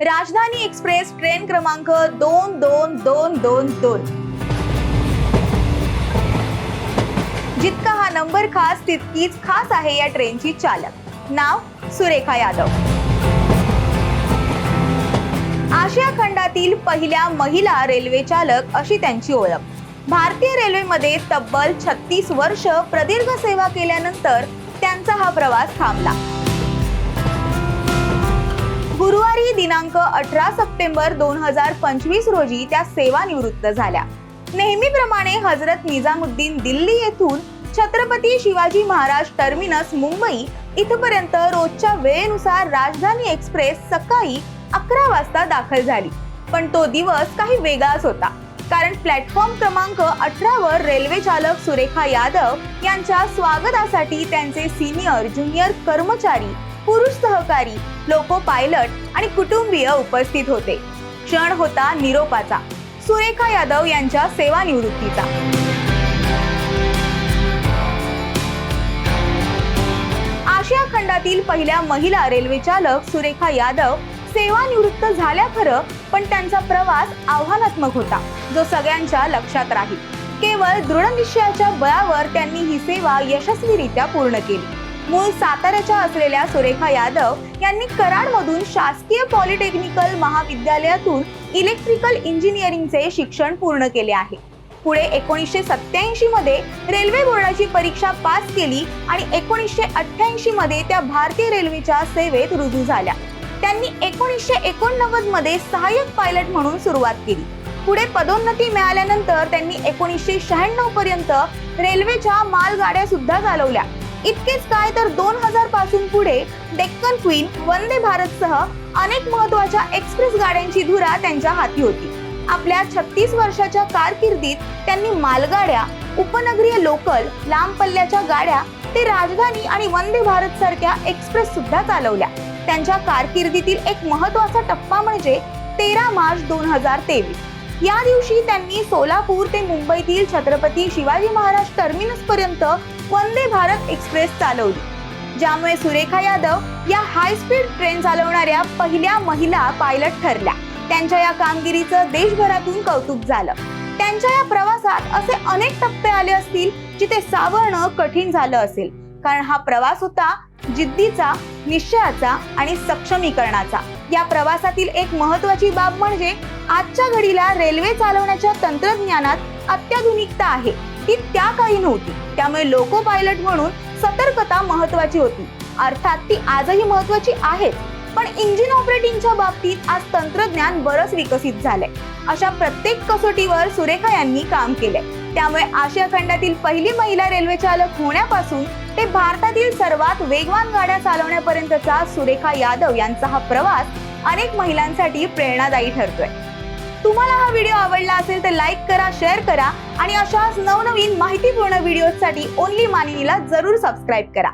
राजधानी express train क्रमांक दोन दोन दोन दोन दोन. जितका हा नंबर खास तितकीच खास आहे या ट्रेनची चालक. नाव सुरेखा यादव. आशिया खंडातील पहिल्या महिला रेल्वे चालक अशी त्यांची ओळख. भारतीय रेल्वेमध्ये तब्बल छत्तीस वर्ष प्रदीर्घ सेवा केल्यानंतर त्यांचा हा प्रवास थांबला. गुरुवारी दिनांक अठरा सप्टेंबर दोन हजार पंचवीस रोजी त्या सेवानिवृत्त झाल्या. नेहमीप्रमाणे हजरत निजामुद्दीन दिल्ली येथून छत्रपती शिवाजी महाराज टर्मिनस मुंबई इथपर्यंत रोजच्या वेळेनुसार राजधानी एक्सप्रेस सकाळी अकरा वाजता दाखल झाली. पण तो दिवस काही वेगळाच होता. कारण प्लॅटफॉर्म क्रमांक अठरावर रेल्वे चालक सुरेखा यादव यांच्या स्वागतासाठी त्यांचे सिनियर ज्युनियर कर्मचारी पुरुष सहकारी लोको पायलट आणि कुटुंबीय उपस्थित होते. क्षण होता निरोपाचा. सुरेखा यादव यांच्या सेवानिवृत्तीचा. आशिया खंडातील पहिल्या महिला रेल्वे चालक सुरेखा यादव सेवानिवृत्त झाल्या खरं पण त्यांचा प्रवास आव्हानात्मक होता जो सगळ्यांच्या लक्षात राहील. केवळ दृढनिश्चयाच्या बळावर त्यांनी ही सेवा यशस्वीरित्या पूर्ण केली. मूळ साताऱ्याच्या असलेल्या सुरेखा यादव यांनी कराडमधून शासकीय पॉलिटेक्निकल महाविद्यालयातून इलेक्ट्रिकल इंजिनिअरिंगचे शिक्षण पूर्ण केले आहे. पुढे एकोणीसशे सत्याऐंशी मध्ये रेल्वे बोर्डाची परीक्षा पास केली आणि एकोणीसशे अठ्ठ्याऐंशी मध्ये त्या भारतीय रेल्वेच्या सेवेत रुजू झाल्या. त्यांनी एकोणीसशे एकोणनव्वदमध्ये सहाय्यक पायलट म्हणून सुरुवात केली. पुढे पदोन्नती मिळाल्यानंतर त्यांनी एकोणीसशे शहाण्णव पर्यंत रेल्वेच्या मालगाड्या सुद्धा चालवल्या. इतकेच काय तर दोन हजारपासून पुढे डेक्कन क्वीन वंदे भारतसह अनेक महत्त्वाच्या एक्सप्रेस गाड्यांची धुरा त्यांच्या हाती होती. आपल्या छत्तीस वर्षाच्या कारकिर्दीत त्यांनी मालगाड्या उपनगरीय लोकल लांब पल्ल्याच्या गाड्या ते राजधानी आणि वंदे भारत सारख्या एक्सप्रेस सुद्धा चालवल्या. त्यांच्या कारकिर्दीतील एक महत्त्वाचा टप्पा म्हणजे तेरा मार्च दोन हजार तेवीस. या दिवशी त्यांनी सोलापूर ते मुंबईतील छत्रपती शिवाजी महाराज टर्मिनस पर्यंत वंदे भारत एक्सप्रेस चालवली ज्यामुळे सुरेखा यादव या हाय स्पीड ट्रेन चालवणाऱ्या पहिल्या महिला पायलट ठरल्या. त्यांच्या या कामगिरीचं देशभरातून कौतुक झालं. त्यांच्या या प्रवासात असे अनेक टप्पे आले असतील जिथे सावरणं कठीण झालं असेल. कारण हा प्रवास होता जिद्दीचा निश्चयाचा आणि सक्षमीकरणाचा. या प्रवासातील एक महत्वाची बाब म्हणजे आजच्या घडीला रेल्वे चालवण्याच्या तंत्रज्ञानात अत्याधुनिकता आहे. ती त्या काही नव्हती. त्यामुळे लोको पायलट म्हणून सतर्कता महत्वाची होती. अर्थात ती आजही महत्वाची आहेच पण इंजिन ऑपरेटिंगच्या बाबतीत आज तंत्रज्ञान बरंच विकसित झालंय. अशा प्रत्येक कसोटीवर सुरेखा यांनी काम केलंय. त्यामुळे आशिया खंडातील पहिली महिला रेल्वे चालक होण्यापासून ते भारतातील सर्वात वेगवान गाड्या चालवण्यापर्यंतचा सुरेखा यादव यांचा हा प्रवास अनेक महिलांसाठी प्रेरणादायी ठरतोय. तुम्हाला हा व्हिडिओ आवडला असेल तर लाईक करा शेअर करा आणि अशाच नवनवीन माहितीपूर्ण व्हिडिओसाठी ओनली मानिनीला जरूर सबस्क्राईब करा.